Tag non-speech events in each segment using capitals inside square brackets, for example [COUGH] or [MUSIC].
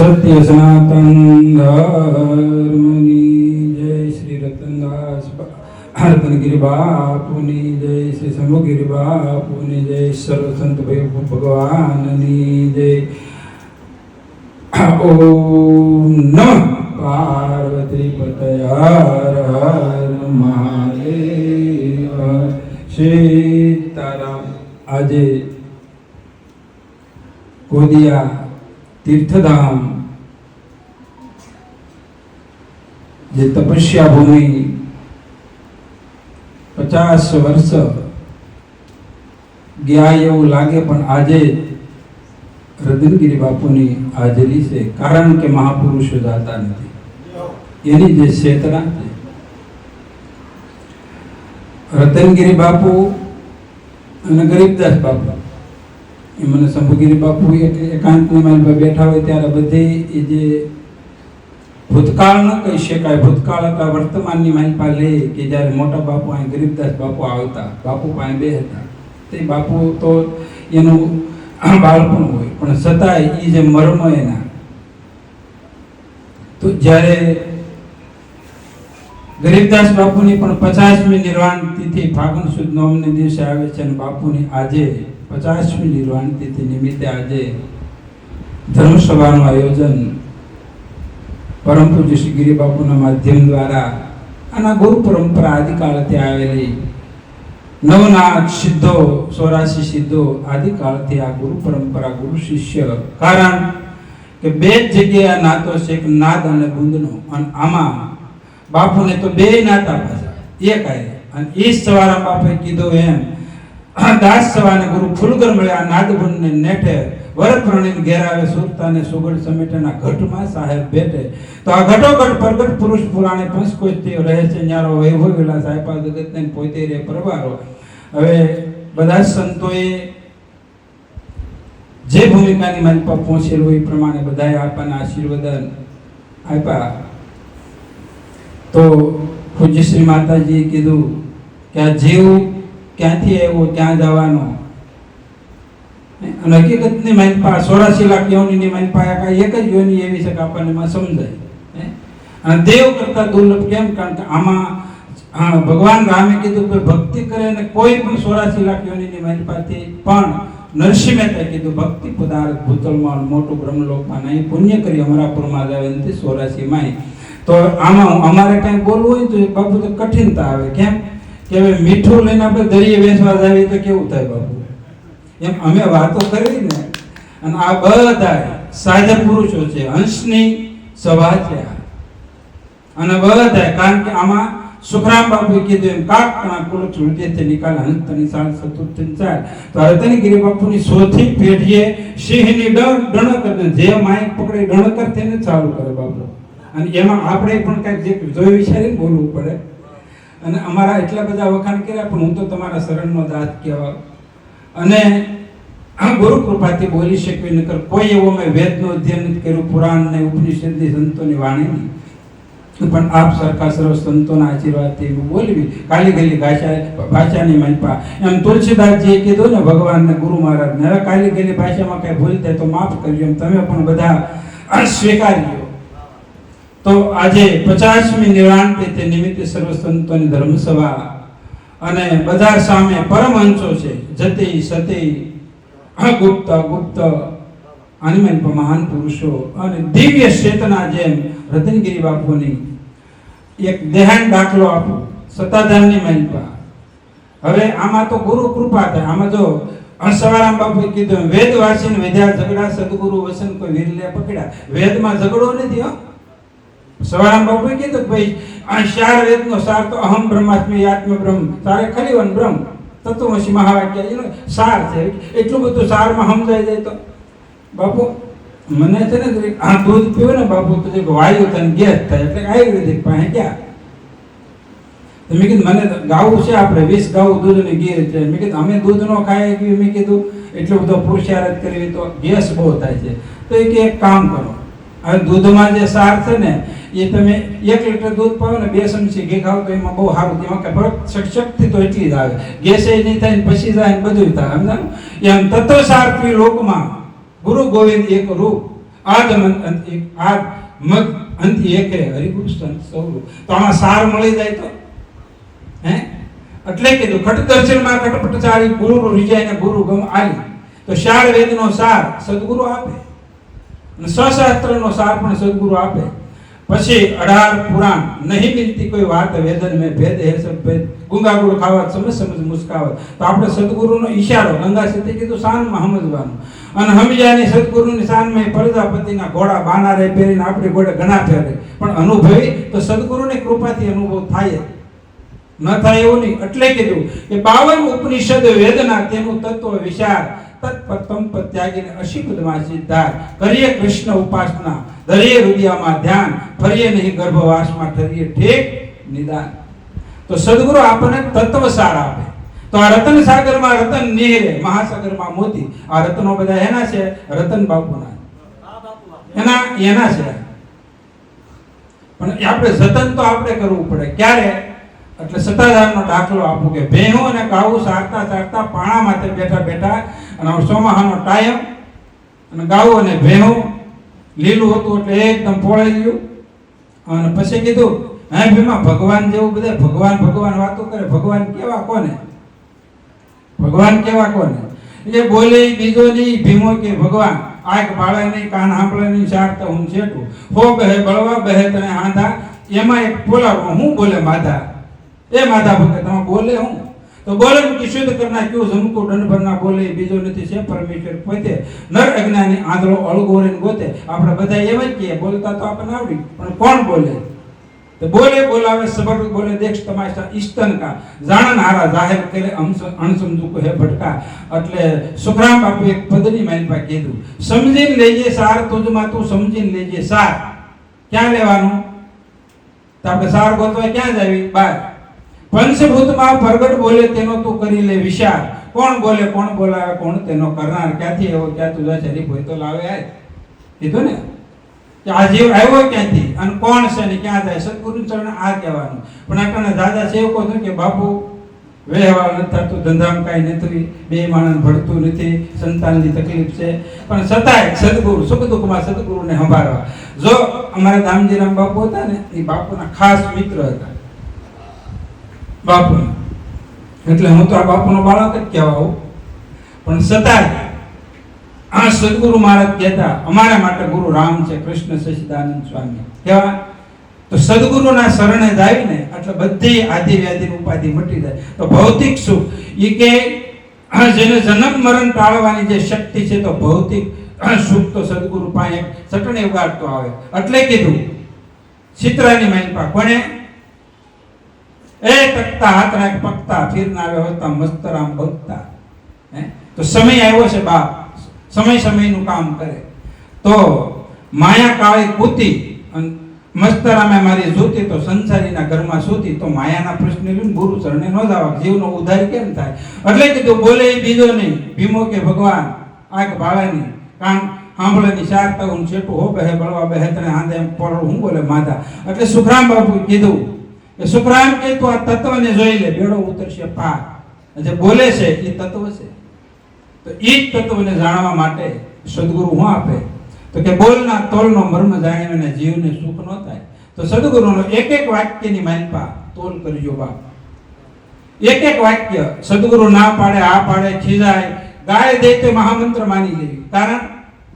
સત્ય સનાતન ધર્મની જય શ્રી રતનદાસ રતનગીરી બાપુની જય શ્રી શંભુગીરી બાપુની જય સર્વ સંત ભાઈ ભગવાનની જય ઓમ નમઃ પાર્વતી પતયાર હર મહાદેવ સીતારામ આજે ગોદિયા તીર્થધામ જે તપસ્યા ભૂમિ પચાસ વર્ષ ગયા એવું લાગે પણ આજે રતનગીરી બાપુની હાજરી છે. કારણ કે મહાપુરુષો જાતા નથી. એની જે ચેતના છે. રતનગીરી બાપુ અને ગરીબદાસ બાપુ. એ મને શંભુગીરી બાપુ એટલે પાસે બેઠા હોય ત્યારે બધી એ જે ભૂતકાળ ન કહી શકાય. ભૂતકાળ હતા, વર્તમાનની માહિતી લે કે જ્યારે મોટા બાપુ અહીં ગરીબદાસ બાપુ આવતા, બાપુ પાસે બે હતા તે બાપુ તો એનું બાળપણ હોય, પણ છતાંય એ જે મર્મ એના. તો જ્યારે ગરીબદાસ બાપુની પણ પચાસમી નિર્વાણ તિથિ ફાગણ સુદ નોમને દિવસે આવે છે અને બાપુની આજે પચાસમી નિર્વાણ તિથિ નિમિત્તે આજે ધર્મસભાનું આયોજન પરમ પૂજ્ય શ્રી ગિરી બાપુના માધ્યમ દ્વારા આના ગુરુ પરંપરા આદિકાળથી આવેલી નવનાથ સિદ્ધો સોરાશી સિદ્ધો આદિકાળથી આ ગુરુ પરંપરા, ગુરુ શિષ્ય કારણ કે બે જ જગ્યાએ નાતો છે, એક નાદ અને ગુંદનો અને આમાં બાપુને તો બે નાતા પાછા. એક આવી અને એ સવારા બાપે કીધું એમ દાસ સવાને ગુરુ ફૂલગર મળ્યા નાગભુનને નેઠે, વરત પ્રણીને ઘેરાવે સુરતાને સુગડ સમેટેના ઘટમાં સાહેબ બેઠે. તો આ ઘટોઘટ પ્રગટ પુરુષ પુરાણે પંચકોચતી રહે છે, ન્યારો વૈભવ વિલાસ આપ્યા જગતને પોતે રે પરવારો. હવે બધા સંતોએ જે ભૂમિકાની મારી પર પહોંચેલ એ પ્રમાણે બધાએ આપવાના આશીર્વાદન આપ્યા. તો પૂજ્ય શ્રી માતાજીએ કીધું કે આ જીવ ક્યાંથી આવ્યો ક્યાં જવાનો? અને હકીકતની મારી પાસે સોળાસી લાખ યોનીની મારી પાસે કાંઈ એક જ યોની એવી છે કે આપણને એમાં સમજાય હે? અને દેવ કરતા દુર્લભ કેમ? કારણ કે આમાં હા, ભગવાન રામે કીધું કે ભક્તિ કરે અને કોઈ પણ સોળાસી લાખ યોનીની મારી પાસે પણ નરસિંહ મહેતાએ કીધું ભક્તિ પદાર્થ ભૂતલમાં મોટું બ્રહ્મલોકમાં નહીં પુણ્ય કરી અમરાપુરમાં જ આવે નથી સોળાસી માય તો આમાં અમારે કાંઈ બોલવું હોય તો એ બાપુ તો કઠિનતા આવે. કેમ? કે હવે મીઠું લઈને આપણે દરિયે વેચવા જાવીએ તો કેવું થાય બાપુ? એમ અમે વાતો કરી ને, અને આ બધા સાધક પુરુષો છે, હંસની સભા છે અને બધા કારણ કે આમાં સુખરામ બાપુએ કીધું એમ, કાક કુલ હૃદયથી નિકાલ હંસ તની સાળ સતુર ચાર તો હરતની ગિરી બાપુની સોથી પેઢીએ સિંહની ડણ, ડણક જે માઇક પકડે ડણકર તેને ચાલુ કરે બાપુ. અને એમાં આપણે પણ કાંઈક જે જોઈ વિચારીને બોલવું પડે. અને અમારા એટલા બધા વખાણ કર્યા, પણ હું તો તમારા શરણનો દાત કહેવા અને ગુરુ કૃપાથી બોલી શકવી, નકર કોઈ એવો મેં વેદનો અધ્યયન કર્યું, પુરાણ ને ઉપનિષદની સંતોની વાણીની પણ આપ સરકાર સર્વ સંતોના આશીર્વાદથી બોલવી. કાલી ગલી ભાષા ભાષાની મનપા. એમ તુલસીદાસજીએ કીધું ને, ભગવાનને ગુરુ મહારાજને હવે કાલી ગલી ભાષામાં કાંઈ ભૂલ થાય તો માફ કરજો. એમ તમે પણ બધા સ્વીકારજો. તો આજે પચાસમી નિર્વાણ તિથિ નિમિત્તે સર્વ સંતોની ધર્મસભા અને બધા સામે પરમહંસો છે, જતી સતી ગુપ્ત ગુપ્ત આનંદ મહાન પુરુષો અને દિવ્ય ચેતના જેમ રતનગીરી બાપુની એક દેહાન દાખલો આપો, સત્તાધારની મહિપા હવે આમાં તો ગુરુ કૃપા થાય. આમાં જો સવારામ બાપુ કીધું વેદ વાસીને વેધ્યા ઝઘડા, સદગુરુ વસન કોઈ વીરલે પકડ્યા. વેદમાં ઝઘડો નથી, હો. સવારામ બાપુએ કીધું ભાઈ, આ ચાર વેદનો સાર તો અહમ બ્રહ્માત્મ આત્મ બ્રહ્મ. તારે ખલીવન બ્રહ્મ. તત્વમસી મહાવાક્ય, એનો સાર છે. એટલું બધું સારમાં સમજાઈ જાય તો. બાપુ, મને છે ને આ દૂધ પીવું ને બાપુ, તો જે વાયુ તને ગેસ થાય. એટલે આયુર્વેદિક પાસે ગયા મેં કીધું, મને ગાવું છે આપણે વીસ ગાવું દૂધ ને ગીર છે મેં કીધું, અમે દૂધ નો ખાઈએ. મેં કીધું, એટલો બધો પુરુષાર્થ કરવી તો ગેસ બહુ થાય છે. તો એ કે, એક કામ કરો હવે દૂધમાં જે સાર છે ને, એ તમે એક લીટર દૂધ પાવો ને, બે ચમચી ઘી ખાવ તો એમાં બહુ સારું એમાં કે ફરક શક્તિ તો એટલી જ આવે. ગેસે નહીં થાય ને પછી જાય ને બધું થાય, સમજાણું? એમ તત્વ સારથી લોકમાં ગુરુ ગોવિંદ એક રૂપ આદમ અંત એક આદ મગ અંત એકે હરિકૃષ્ણ સૌ તો આમાં સાર મળી જાય તો? હે? એટલે કીધું, ખટ દર્શનમાં કટપટચારી ગુરુ રીજાઈને ગુરુ ગમ આલી. તો શાળ વેદનો સાર સદગુરુ આપે. સશાસ્ત્રનો સાર પણ સદગુરુ આપે. પછી અઢાર પુરાણ. નહીં મિલતી કોઈ વાત, વેદન મેં ભેદ, હે સબ ભેદ. ગુંગાગુરુ ખાવત સમજ સમજ મુસ્કાવત તો આપણે સદગુરુનો ઈશારો, ગંગા સતી કીધું શાનમાં સમજવાનું અને હમીજાની સદગુરુની શાનમાં પ્રજાપતિના ઘોડા બાના રે પહેરીને આપણી ઘોડે ઘણા ફેરે. પણ અનુભવી તો સદગુરુની કૃપાથી અનુભવ થાય. ન થાય એવું નહીં. એટલે કીધું કે બાવન ઉપનિષદ વેદના તેનું તત્વ વિચાર. તત્પતમ ત્યાગીને અશિપદમાં સિદ્ધાર કરીએ કૃષ્ણ ઉપાસના. ધરીએ હૃદયમાં ધ્યાન. ફરીએ નહીં ગર્ભવાસમાં, ઠરીએ ઠેક નિદાન. તો સદગુરુ આપણને તત્વ સાર આપે. તો આ રતન સાગરમાં રતન નિહરે, મહાસાગરમાં મોતી. આ રતનો બધા એના છે? રતન બાપુના. એના એના છે. પણ આપણે જતન તો આપણે કરવું પડે. ક્યારે? એટલે સત્તાધારનો દાખલો આપું કે ભેહું અને કાવું સારતા સારતા પાણા માથે બેઠા બેઠા અને હવે ચોમાહાનો ટાઈમ અને ગાવું અને ભેહું, લીલું હતું એટલે એકદમ પોળાઈ ગયું. અને પછી કીધું, હે ભીમા, ભગવાન જેવું બધા, ભગવાન ભગવાન વાતો કરે, ભગવાન કેવા કોને? ભગવાન કેવા કોને? એ બોલે બીજો નહીં ભીમો કે, ભગવાન, આંખ પાળે નહીં, કાન સાંભળે નહીં ચાર તો હું છેટું. હો બહે, બળવા બહે તને આંધા, એમાં એક બોલાવો, હું બોલે માધા. એ માધા ભગત તમે બોલે હું? તો બોલે કે શુદ્ધ કરના કયો જમકો ડંડભરના બોલે, બીજો નથી છે, પરમેશ્વર પોતે નર અજ્ઞાની આંધળો અળગો રહીને ગોતે. આપણે બધા એમ જ કહીએ, બોલતા તો આપણને આવડી, પણ કોણ બોલે? તો બોલે, બોલાવે સબર બોલે, દેખ તમાશા ઈસ્તન કા. જાણન હારા, જાહેર કરે અણસમજુ કો હે ભટકા. એટલે સુખરામ બાપુ એક પદની પાસે કીધું, સમજીને લેજે સાર, તુજમાં તું સમજીને લેજે સાર. ક્યાં લેવાનું? તો આપણે સાર ગોતવા ક્યાં જાવી? બાર. પંચભૂતમાં પ્રગટ બોલે તેનો તું કરી લે વિચાર. કોણ બોલે, કોણ બોલાવે, કોણ તેનો કરનાર? ક્યાંથી એવો ક્યાં તું શરીફ હોય તો લાવે આય. કીધું ને? આ જીવ આવ્યો ક્યાંથી? અને કોણ છે ને ક્યાં જાય? સદગુરુ ચરણ આ કહેવાનું. પણ આપણને દાદા સેવકો થયું કે બાપુ, વ્યવહાર નથી થતું, ધંધામાં કાંઈ નથી, બે માણસ ભળતું નથી, સંતાનની તકલીફ છે. પણ છતાંય સદગુરુ, સુખ દુઃખમાં સદગુરુને સંભાળવા. જો અમારા દામજીરામ બાપુ હતા ને, એ બાપુના ખાસ મિત્ર હતા. બાપુ એટલે હું તો આ બાપુનો બાળક જ કહેવાઉં પણ છતાંય આ સદગુરુ મહારાજ કહેતા, અમારા માટે ગુરુ રામ છે, કૃષ્ણ સચિદાનંદ સ્વામી. કેવા તો સદગુરુના શરણે જાવીને એટલે બધી આદિ વ્યાધિ ઉપાધિ મટી જાય. તો ભૌતિક સુખ. એ કે જેને જન્મ મરણ ટાળવાની જે શક્તિ છે, તો ભૌતિક સુખ તો સદગુરુ પાસે ચટણી ઉગાડતો આવે. એટલે કીધું, ચિત્રાની મહેનપા કોણે? એ તકતા હાથ રાખ પકતા ફીરના વ્યવસ્થા મસ્તરામ ભક્તા હે? તો સમય આવ્યો છે બાપ. સમય સમયનું કામ કરે. તો માયા કાળી કૂતી મસ્તરામે મારી જોતી તો સંસારીના ઘરમાં સૂતી તો માયાના પ્રશ્ન લઈને ગુરુ ચરણે ન જાવા જીવનો ઉધાર કેમ થાય? એટલે કીધું બોલે બીજો નહીં. ભીમો કે ભગવાન આગ ભાળે કાન સાંભળે ની ચાર તો હું છેટું હો બહે બળવા બહે, તને આંધે પર હું બોલે, માધા. એટલે સુખરામ બાપુ કીધું સુખરામ કે તું આ તત્વને જોઈ લે, બેડો ઉતરશે પાર. જે બોલે છે, એ તત્વ છે. તો એ જ તત્વને જાણવા માટે સદગુરુ હું આપે? તો કે બોલના તોલનો મર્મ જાણીને જીવને સુખ ન થાય. તો સદગુરુનો એક એક વાક્યની માનપા તોલ કરજો બાપ. એક એક વાક્ય, સદગુરુ ના પાડે, આ પાડે, ખીજાય. ગાય દે તે મહામંત્ર માની લેવી. કારણ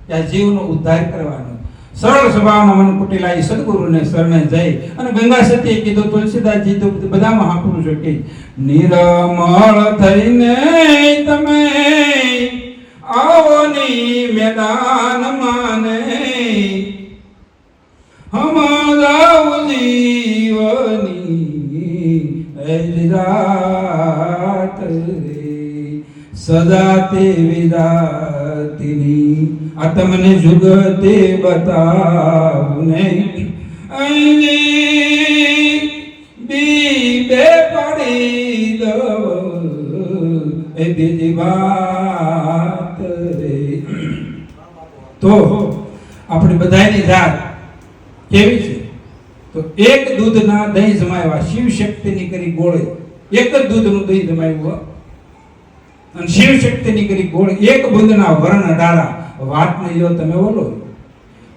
કે આ જીવનો ઉદ્ધાર કરવાનો સરળ સ્વભાવના મન કુટિલા એ સદગુરુને શરણે જઈ અને ગંગા સતીએ કીધું, તુલસીદાસજી, તો બધા મહાપુરુષો કે, નિરમળ થઈને તમે આવોની મેદાન માને. હમારા જીવની રાત સદા તે વિદાતિની આ તમને જુગતે બતાવું નહીં. અહીં બીબે પડી દવ એ બીજી વાત રે. તો આપણી બધાની જાત કેવી છે? તો એક દૂધના દહીં જમાવ્યા શિવ શક્તિની કરી ગોળે. એક જ દૂધનું દહીં જમાવ્યું અને શિવ શક્તિની કરી ગોળ. એક બુંદના વર્ણ ડાળા વાત ને જો તમે બોલો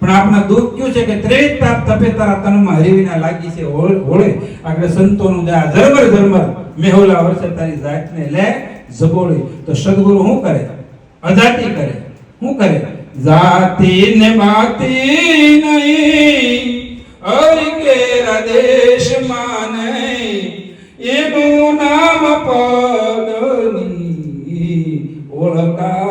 પણ આપણા દુઃખ કયું છે કે ત્રેજ તાપ તપે તારા તનમાં હરીવીના લાગી છે, હોળે આગળ સંતોનું જે ઝરમર ઝરમર. મેહોલા વર્ષે તારી જાતને લે જબોળી તો સદગુરુ શું કરે? અજાતિ કરે. શું કરે? જાતિ ને માતી નહીં, અર કે રદેશ દેશમાં નહીં એનું નામ પદની ઓળખાણ તો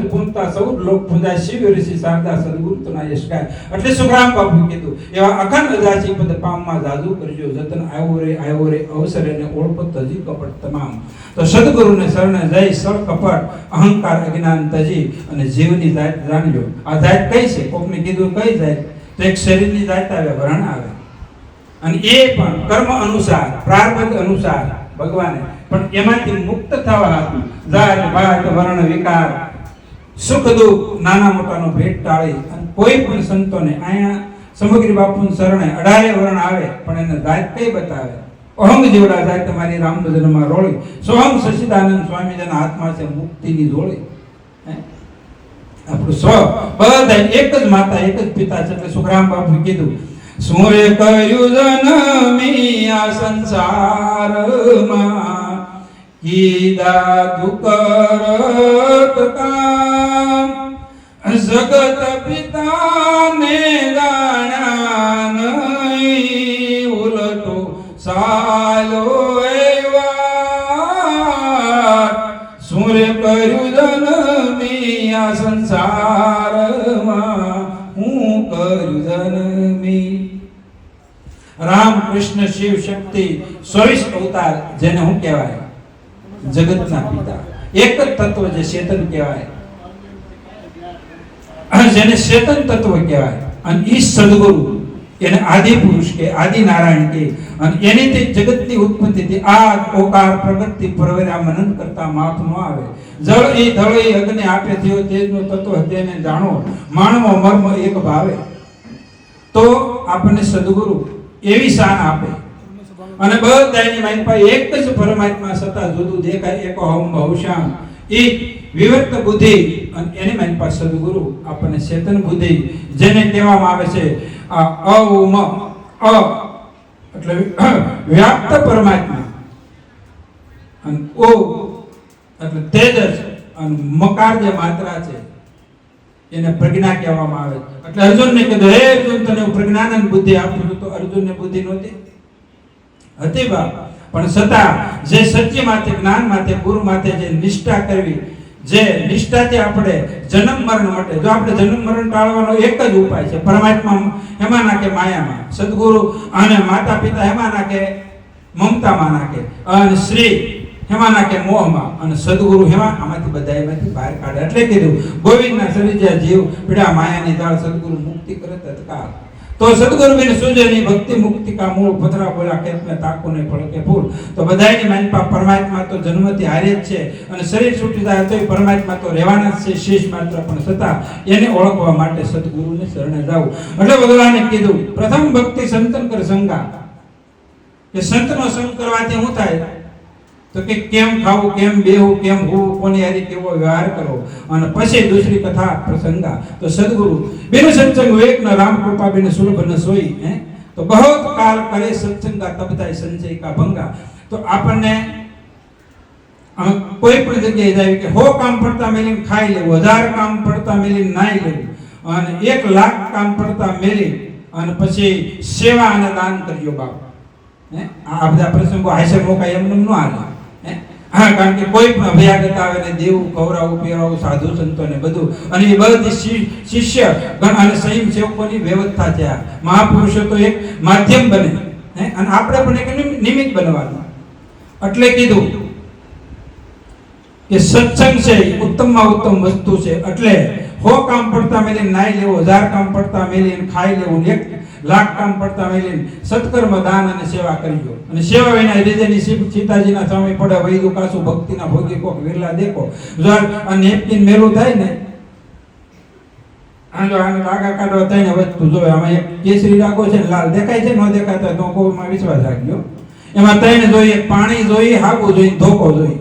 ગુરુપદ પૂજતા સૌ લોક પૂજા શિવ ઋષિ શારદા સદગુરુ તના યશકાર એટલે સુખરામ બાપુ કીધું, એવા અખંડ અજાસી પદ પામમાં જાદુ કરજો, જતન આવ્યો રે આવ્યો રે, અવસરે ને ઓળપત તજી કપટ તમામ. તો સદગુરુને શરણે જઈ સળ કપટ, અહંકાર, અજ્ઞાન તજી અને જીવની જાત જાણજો આ જાત કઈ છે? કોકને કીધું, કઈ જાત? તો એક શરીરની જાત આવે, વરણ આવે. અને એ પણ કર્મ અનુસાર પ્રારબ્ધ અનુસાર ભગવાને. પણ એમાંથી મુક્ત થવા જાત, ભાત, વર્ણ, વિકાર સુખ દુઃખ નાના મોટાનો ભેટ ટાળી અને કોઈ પણ સંતોને અહીંયા સમગ્ર બાપુની શરણે અઢારે વર્ણ આવે, પણ એને કઈ બતાવે? અહંગ જેવડા જાય તમારી રામભજનમાં રોળી. સોહમ સચિદાનંદ સ્વામીજીના હાથમાં છે મુક્તિની જોડી આપણું સ્વ. બધા એક જ માતા, એક જ પિતા છે એટલે સુખરામ બાપુ કીધું સુરે કર્યું જનમી આ સંસારમાં? કીધા દુકરત કામ સંસારમાં હું કર્યું જનમી. રામ કૃષ્ણ શિવ શક્તિ ચોવીસ અવતાર જેને હું કહેવાય? જગતના પિતા. એક જ તત્વ જે ચેતન કહેવાય. જેને ચેતન તત્વ કહેવાય. અને ઈ સદગુરુ. એને આદિ પુરુષ કે, આદિ નારાયણ કે, અને એની તે જગતની ઉત્પત્તિ થી આ ઓકાર પ્રગતિ પરવેરા મનન કરતા માપ ન આવે. જળ એ ધળ એ અગ્નિ આપે થયો, તેજનું તત્વ તેને જાણો. માણવો મર્મ એક ભાવે. તો આપણને સદગુરુ એવી શાન આપે. અને બધાની માઇન્ડ પર એક જ પરમાત્મા સતા જુદું દેખાય, એક હમ બહુશ્યામ એ વિવર્ત બુદ્ધિ અને એની માઇન્ડ પર સદગુરુ આપણને ચેતન બુદ્ધિ જેને કહેવામાં આવે છે આ અઉમ અ, એટલે વ્યાપ્ત પરમાત્મા. અને ઓ, એટલે તેજસ અને મકાર જે માત્રા છે, એને પ્રજ્ઞા કહેવામાં આવે છે. એટલે અર્જુનને કીધું, હે અર્જુન, તને હું પ્રજ્ઞાનંદ બુદ્ધિ આપું છું. તો અર્જુનને બુદ્ધિ નહોતી. હતી બાપ. પણ છતાં જે સત્ય માથે જ્ઞાન માથે ગુરુ માથે જે નિષ્ઠા કરવી જે નિષ્ઠાથી આપણે જન્મ મરણ માટે, જો આપણે જન્મ મરણ ટાળવાનો એક જ ઉપાય છે, પરમાત્મા એમાં નાખે, માયામાં. સદગુરુ અને માતા પિતા એમાં નાખે, મમતામાં નાખે, અને શ્રી એમાં નાખે, મોહમાં. અને સદગુરુ હેમાં આમાંથી બધા એમાંથી બહાર કાઢે. એટલે કીધું, ગોવિંદના સરિજા જીવ, પીડા, માયાની દાળ સદગુરુ મુક્તિ કરે તત્કાળ. તો સદગુરુ બિન સુજની ભક્તિ મુક્તિ કા મૂળ પથરા બોલા ખેતને તાકો ને ફળકે ફૂલ તો બધાયની માનપા પરમાત્મા તો જન્મથી હારે જ છે અને શરીર છૂટી જાય તોય પરમાત્મા તો રહેવાના જ છે, શેષ માત્ર પણ છતાં એને ઓળખવા માટે સદગુરુને શરણે જાવું એટલે ભગવાને કીધું, પ્રથમ ભક્તિ સંતન કર સંગા. કે સંતનો સંગ કરવાથી શું થાય? તો કે કેમ ખાવું, કેમ બેહવું કેમ હોવું, કોની હારી કેવો વ્યવહાર કરવો? અને પછી દૂસરી કથા પ્રસંગા. તો સદગુરુ, બિન સત્સંગ વિવેક ના રામ કૃપા બિન સુલભ ન સોઈ, હે? તો બહોત કાલ કરે સત્સંગા તબતાય સંચય કા ભંગા. તો આપણને કોઈ પણ જગ્યાએ જાય કે હો કામ પડતા મેલીને ખાઈ લેવું, હજાર કામ પડતા મેલીને નાઈ લેવું, અને એક લાખ કામ પડતા મેલી અને પછી સેવા અને દાન કર્યો બાપ. હે? આ બધા પ્રસંગો હાઈસે મોકા એમને ન હાલે. કારણ કે કોઈ પણ અભયાગત આવે ને દેવું ખવડાવવું પીવડાવવું સાધુ સંતો ને બધું, અને એ બધી શિષ્ય અને સંયમ સેવકોની વ્યવસ્થા છે મહાપુરુષો તો એક માધ્યમ બને અને આપણે પણ એક નિમિ- નિમિત્ત બનવાનું. એટલે કીધું કે સત્સંગ છે ઉત્તમમાં ઉત્તમ વસ્તુ છે. એટલે હો કામ પડતા મેલી નાઈ લેવું હજાર કામ પડતા મેલી ખાઈ લેવું એક લાખ કામ પડતા મેલીને સત્કર્મ, દાન અને સેવા કરજો અને સેવા વિના હૃદયની શિવ સીતાજીના સ્વામી પડે વૈદુ કાસુ ભક્તિના ભોગી કોક વિરલા દેખો. જો આ નેપકિન મેરું થાય ને આ જો આને ડાઘા કાઢવા થાય ને વસ્તુ જોવે આમાં એક કેસરી રાખો છે લાલ દેખાય છે, ન દેખાતો તો કોઈમાં વિશ્વાસ રાખજો. એમાં ત્રણ જોઈએ, પાણી જોઈએ હાગું જોઈએ, ધોકો જોઈએ.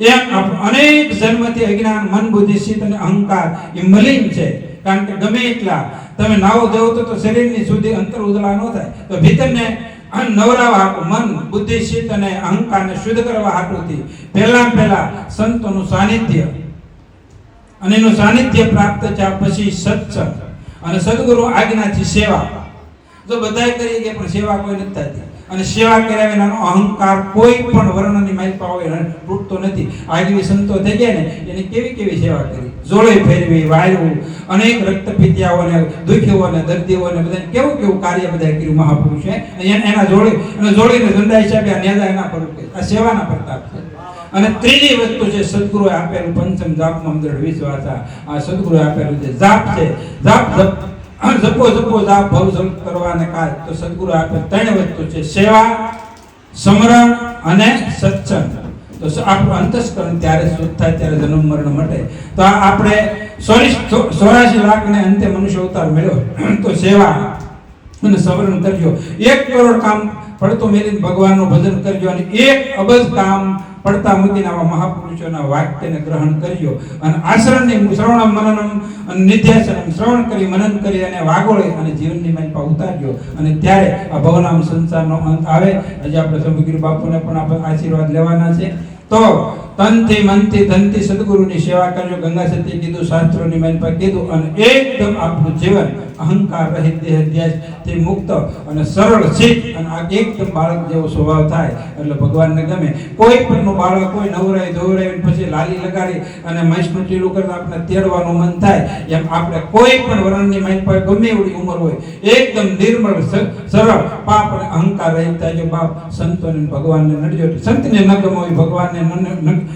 એમ અનેક જન્મથી અજ્ઞાન મન બુદ્ધિ શીત અને અહંકાર એ મલિન છે. કારણ કે ગમે એટલા તમે નાવો દેવો તો શરીરની સુધી અંતર ઉદળા ન થાય. તો ભીતરને નવરાવા હાટું મન બુદ્ધિ શીત અને અહંકારને શુદ્ધ કરવા હાટુથી પહેલા પહેલા સંતોનું સાનિધ્ય. અને એનું સાનિધ્ય પ્રાપ્ત થયા પછી સત્સંગ. અને સદગુરુ આજ્ઞાથી સેવા. જો બધાય કરી કે પણ સેવા કોઈ નથી થતી. અને સેવા કર્યા વિનાનો અહંકાર કોઈ પણ વર્ણની માહિતી હોય તૂટતો નથી. આગવી સંતો થઈ ગયા ને, એને કેવી કેવી સેવા કરી? જોડે ફેરવી વાયવું અનેક રક્તપિત્યાઓને દુઃખીઓને દર્દીઓને બધાને કેવું કેવું કાર્ય બધા કર્યું મહાપુરુષે. એના- જોડે અને જોડીને ધંધા હિસાબે આ નેદા એના પર આ સેવાના પ્રતાપ છે. અને ત્રીજી વસ્તુ છે સદગુરુએ આપેલું પંચમ જાપમાં અંદર વિશ્વાસ આ સદગુરુએ આપેલું છે જાપ છે. જાપ જપ આ જપો જપો ભવ જપ કરવાને કાજ તો સદગુરુ આપે ત્રણ વસ્તુ છે. સેવા, સમરણ અને સત્સંગ. તો આપણું અંતસ્કરણ ત્યારે શુદ્ધ થાય, ત્યારે જન્મ મરણ મટે. તો આ આપણે ચોરાશી લાખને અંતે મનુષ્ય અવતાર મળ્યો. [CLEARS THROAT] તો સેવા અને સમરણ કરજો એક કરોડ કામ પડતો મેલીને ભગવાનનું ભજન કરજો અને એક અબજ કામ પડતા મૂકીને આવા મહાપુરુષોના વાક્યને ગ્રહણ કરજો અને આશ્રમની શ્રવણ મનનમ નિધ્યાસનમ શ્રવણ કરી મનન કરી અને વાગોળે અને જીવનની માલિકા ઉતારજો અને ત્યારે આ ભવનામ સંસારનો અંત આવે. આજે આપણે સમગીર બાપુને પણ આપણે આશીર્વાદ લેવાના છે. તો તનથી મનથી ધનથી સદગુરુની સેવા કરજો. ગંગા સતી કીધું, શાસ્ત્રોની માલિકા કીધું અને એકદમ આપણું જીવન અહંકાર રહિત દેહ ધ્યાસથી મુક્ત અને સરળ શીખ અને આ એકદમ બાળક જેવો સ્વભાવ થાય એટલે ભગવાનને ગમે. કોઈ પણનું બાળક કોઈ નવરાય ધોવરાય પછી લાલી લગાડી અને મહેશનું ટીલું કરતા આપણે તેડવાનું મન થાય, એમ આપણે કોઈ પણ વર્ણની માઇન પર ગમે એવડી ઉંમર હોય, એકદમ નિર્મળ સરળ, પાપ અને અહંકાર રહિત થાય બાપ સંતોને ભગવાનને નડજો સંતને ન ગમો હોય, ભગવાનને ન-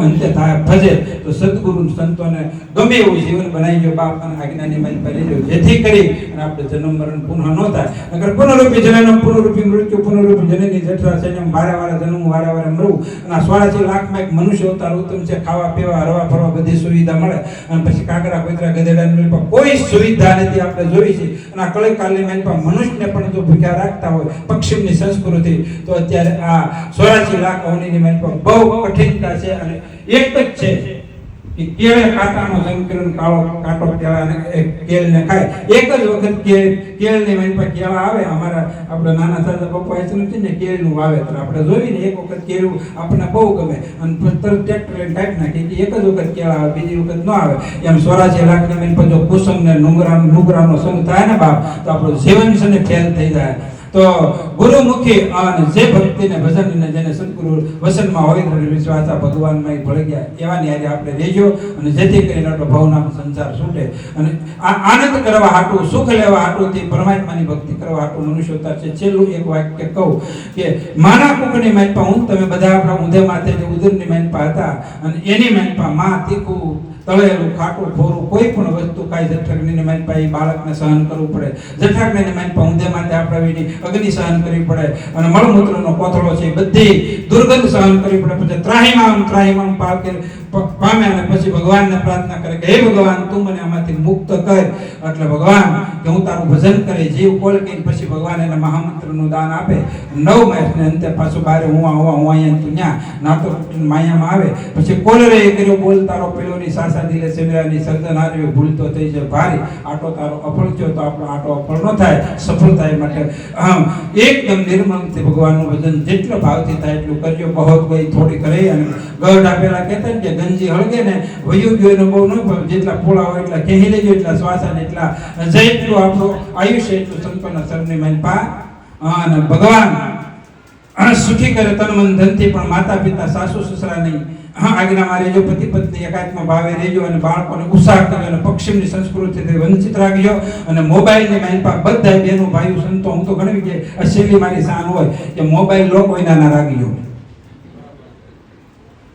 અંતે થાય, ભજે. તો સદગુરુ સંતોને ગમે એવું જીવન બનાવી જો બાપ અને આજ્ઞાની માઇન પર લેજો જેથી કરી અને આપણે જન્મ મરણ પુનઃ ન થાય. અગર પુનરૂપી જનનમ પુનરૂપી મૃત્યુ, પુનરૂપી જનની જઠરા સૈન્યમ વારે વારે જન્મ વારે વારે મરવું અને આ સોળાસી લાખમાં એક મનુષ્ય અવતાર ઉત્તમ છે, ખાવા, પીવા, હરવા, ફરવા બધી સુવિધા મળે. અને પછી કાકરા, કોતરા, ગધેડા કોઈ સુવિધા નથી આપણે જોઈ છે. અને આ કળી કાલની મેળ મનુષ્યને પણ જો ભૂખ્યા રાખતા હોય પશ્ચિમની સંસ્કૃતિ, તો અત્યારે આ સોળાસી લાખ અવનીની પર બહુ કઠિનતા છે અને એક જ છે. કે કેળે કાંટાનો સંકલન કાળો કાંટો કેળા ને એ કેળને ખાય. એક જ વખત કેળ કેળની પાસે કેળા આવે. અમારા આપણે નાના સાદા પપ્પા એ નથી ને, કેળનું વાવેતર. આપણે જોઈને એક વખત કેળું આપણને બહુ ગમે. અને તરત ટ્રેક્ટર લઈને નાખીએ કે એક જ વખત કેળા આવે, બીજી વખત ન આવે. એમ સ્વરાજ્ય લાખની પાસે જો કુસંગ ને નુંગરા નુગરાનો સંગ થાય ને બાપ, તો આપણું જીવન છે ને ફેલ થઈ જાય. તો ગુરુમુખી અને જે ભક્તિને ભજનને જેને સદગુરુ વસનમાં હોય તો વિશ્વાસ ભગવાનમાં એક ભળી ગયા. એવાની હારે આપણે રહેજો અને જેથી કરીને આપણો ભાવનાનો સંસાર છૂટે. અને આનંદ કરવા હાટું, સુખ લેવા હાટુંથી પરમાત્માની ભક્તિ કરવા હાટું મનુષ્યતા છે. છેલ્લું એક વાક્ય કહું કે માના કુકની માનપા હું, તમે બધા આપણા ઊંધે માથે જે ઉદરની માનપા હતા અને એની માનપા માં તીખું તળેલું, ખાટું ખોરું કોઈ પણ વસ્તુ કાંઈ જઠરાગ્નિની માનપા એ બાળકને સહન કરવું પડે. જઠરાગ્નિની માનપા ઊંધે માથે અગ્નિ સહન કરવી પડે. અને મળમૂત્રનો કોથળો છે બધી દુર્ગંધ સહન કરવી પડે. પછી ત્રાહીમામ ત્રાહીમામ પાકે પ- પામે અને પછી ભગવાનને પ્રાર્થના કરે કે, હે ભગવાન, તું મને આમાંથી મુક્ત કર. એટલે ભગવાન કે, હું તારું ભજન કરે જીવ કોલ પછી ભગવાન એને મહામંત્રનું દાન આપે. નવ માસને અંતે પાછું બારે હું આ હું અહીંયા તું ન્યા. નાતો માયામાં આવે. પછી કોલરે એ કર્યો, બોલ તારો પેલોની સાસા દિલે સેવરાની સર્જન હારવી ભૂલતો થઈ જાય ભારી. આટો તારો અફળ થયો તો આપણો આટો અફળ ન થાય સફળ થાય માટે. આમ, એકદમ નિર્મળથી ભગવાનનું ભજન જેટલો ભાવથી થાય એટલું કરજો. બહોત કોઈ થોડી કરે અને ગઢ આપેલા કહેતા કે ગંજી હળગે ને વયું ગયો એનો બહુ ન પણ જેટલા પોળા હોય એટલા કહી લેજો, એટલા શ્વાસ ને એટલા જેટલું આપણું આયુષ્ય એટલું સંપન્ન સરને માન અને ભગવાન સુખી કરે તન મન ધનથી, પણ માતા પિતા સાસુ સસરા નહીં આજ્ઞામાં રહેજો પતિ પત્ની એકાત્મા ભાવે રહેજો અને બાળકોને ઉત્સાહ કરજો અને પશ્ચિમની સંસ્કૃતિથી વંચિત રાખજો. અને મોબાઈલની માઇનપા બધા બેનો ભાઈઓ, સંતો, હું તો ઘણી કે છેલ્લી મારી શાન હોય કે મોબાઈલ લો કોઈના ના રાખજો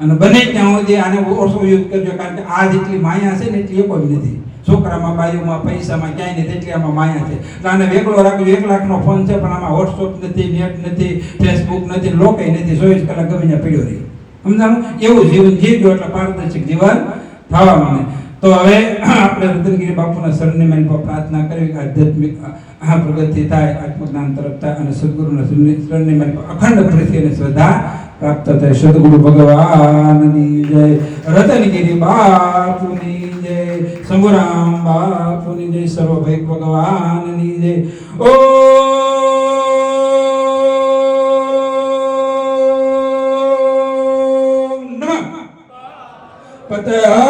અને બને ત્યાં સુધી આને ઓછો યુઝ કરજો, કારણ કે આ જેટલી માયા છે ને એટલી એ કોઈ નથી. છોકરામાં બાયુમાં પૈસામાં ક્યાંય નથી, એટલી આમાં માયા છે. એટલે આને વેગળો રાખજો, એક લાખનો ફોન છે, પણ આમાં વોટ્સઅપ નથી નેટ નથી ફેસબુક નથી લોકે નથી. ચોવીસ કલાક ગમે ત્યાં પડ્યો રહી. સમજાણું? એવું જીવન જીવજો એટલે પારદર્શક જીવન થવા માંડે તો હવે આપણે રતનગીરી બાપુના શરણની મારી પર પ્રાર્થના કરવી કે આધ્યાત્મિક પ્રગતિ થાય, આત્મજ્ઞાન તરફ થાય અને સદગુરુના શરણની મારી પર અખંડ પ્રીતિ અને શ્રદ્ધા પ્રાપ્ત થાય સદગુરુ ભગવાનની જય રતનગીરી બાપુની જય શંભુરામ બાપુની જય સર્વભૈ ભગવાનની જય ઓ હર